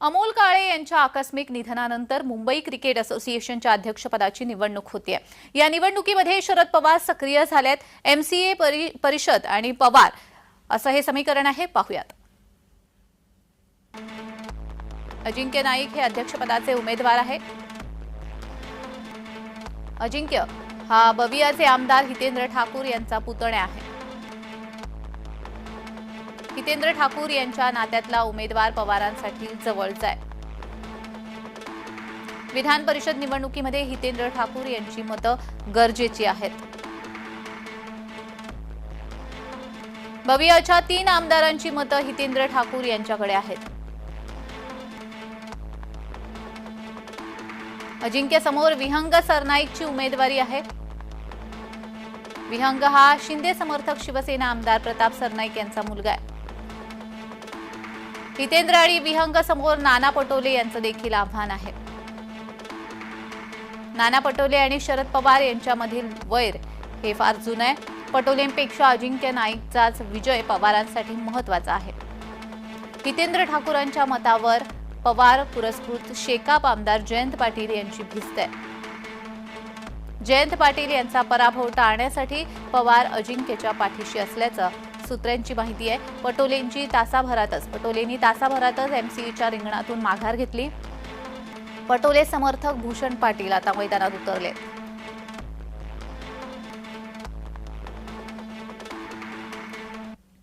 अमोल काळे यांच्या आकस्मिक निधनानंतर मुंबई क्रिकेट असोसिएशनच्या अध्यक्षपदाची निवडणूक होतीये. या निवडणुकीमध्ये शरद पवार सक्रिय झाल्यात. एमसीए परिषद आणि पवार असं हे समीकरण आहे. पाहुयात. अजिंक्य नाईक हे अध्यक्षपदाचे उमेदवार आहेत. अजिंक्य हा बवियाचे आमदार हितेंद्र ठाकूर यांचा पुतण्या आहे हितेंद्र ठाकूर यांच्या नात्यातला उमेदवार पवारांसाठी जवळचा आहे. विधान परिषद निवडणुकीमध्ये हितेंद्र ठाकूर यांची मतं गरजेची आहेत. भवियाच्या तीन आमदारांची मतं हितेंद्र ठाकूर यांच्याकडे आहेत. अजिंक्यसमोर विहंग सरनाईकची उमेदवारी आहे. विहंग हा शिंदे समर्थक शिवसेना आमदार प्रताप सरनाईक यांचा मुलगा आहे. हितेंद्र आणि विहंग समोर नाना पटोले यांचं देखील आव्हान आहे. नाना पटोले आणि शरद पवार यांच्यामधील वैर हे फार जुनं आहे. पटोलेंपेक्षा अजिंक्य नाईकचाच विजय पवारांसाठी महत्त्वाचा आहे. हितेंद्र ठाकूरांच्या मतावर पवार पुरस्कृत शेकाप आमदार जयंत पाटील यांची भिस्त आहे. जयंत पाटील यांचा पराभव टाळण्यासाठी पवार अजिंक्यच्या पाठीशी असल्याचं सूत्रांची माहिती आहे. पटोलेंची तासाभरातच पटोलेंनी तासाभरातच एमसीईच्या रिंगणातून माघार घेतली. पटोले समर्थक भूषण पाटील आता मैदानात उतरले.